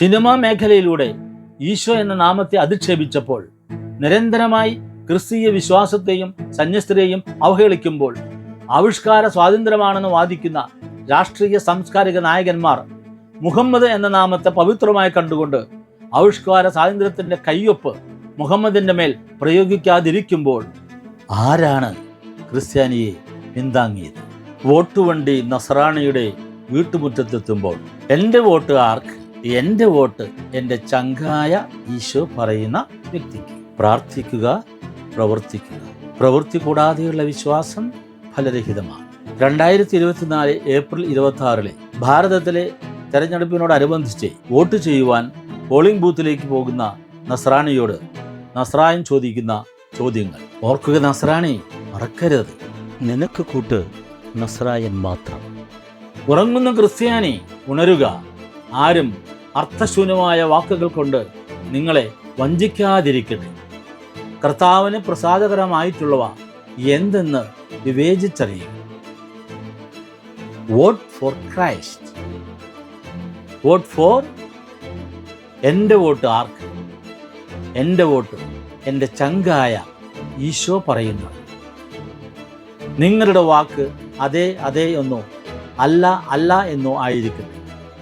Cinema മേഖലയിലൂടെ ഈശോ എന്ന നാമത്തെ അധിക്ഷേപിച്ചപ്പോൾ നിരന്തരമായി ക്രിസ്തീയ വിശ്വാസത്തെയും സന്യസ്തരെയും അവഹേളിക്കുമ്പോൾ ആവിഷ്കാര സ്വാതന്ത്ര്യമാണെന്ന് വാദിക്കുന്ന രാഷ്ട്രീയ സാംസ്കാരിക നായകന്മാർ മുഹമ്മദ് എന്ന നാമത്തെ പവിത്രമായി കണ്ടുകൊണ്ട് ആവിഷ്കാര സ്വാതന്ത്ര്യത്തിന്റെ കയ്യൊപ്പ് മുഹമ്മദിന്റെ മേൽ പ്രയോഗിക്കാതിരിക്കുമ്പോൾ ആരാണ് ക്രിസ്ത്യാനിയെ പിന്താങ്ങിയത്? വോട്ടുവണ്ടി നസറാണിയുടെ വീട്ടുമുറ്റത്തെത്തുമ്പോൾ എന്റെ വോട്ട് ആർക്ക് എന്റെ വോട്ട് എന്റെ ചങ്കായ ഈശോ പറയുന്ന വ്യക്തിക്ക്. പ്രാർത്ഥിക്കുക പ്രവർത്തിക്കുക. പ്രവൃത്തി കൂടാതെയുള്ള വിശ്വാസം ഫലരഹിതമാണ്. രണ്ടായിരത്തി ഇരുപത്തിനാല് ഏപ്രിൽ ഇരുപത്തി ആറിലെ ഭാരതത്തിലെ തെരഞ്ഞെടുപ്പിനോടനുബന്ധിച്ച് വോട്ട് ചെയ്യുവാൻ പോളിംഗ് ബൂത്തിലേക്ക് പോകുന്ന നസ്രാണിയോട് നസ്രായൻ ചോദിക്കുന്ന ചോദ്യങ്ങൾ. ഓർക്കുക നസ്രാണി മറക്കരുത്. നിനക്ക് കൂട്ട് നസ്രായൻ മാത്രം. ഉറങ്ങുന്ന ക്രിസ്ത്യാനി ഉണരുക. ആരും അർത്ഥശൂന്യമായ വാക്കുകൾ കൊണ്ട് നിങ്ങളെ വഞ്ചിക്കാതിരിക്കട്ടെ. കർത്താവിന് പ്രസാദകരമായിട്ടുള്ളവ എന്തെന്ന് വിവേചിച്ചറിയും vote for Christ. Vote for എന്റെ വോട്ട് ആർക്ക്? എന്റെ വോട്ട് എന്റെ ചങ്കായ ഈശോ പറയുന്നു. നിങ്ങളുടെ വാക്ക് അതെ അതെ എന്നോ അല്ല അല്ല എന്നോ ആയിരിക്കട്ടെ.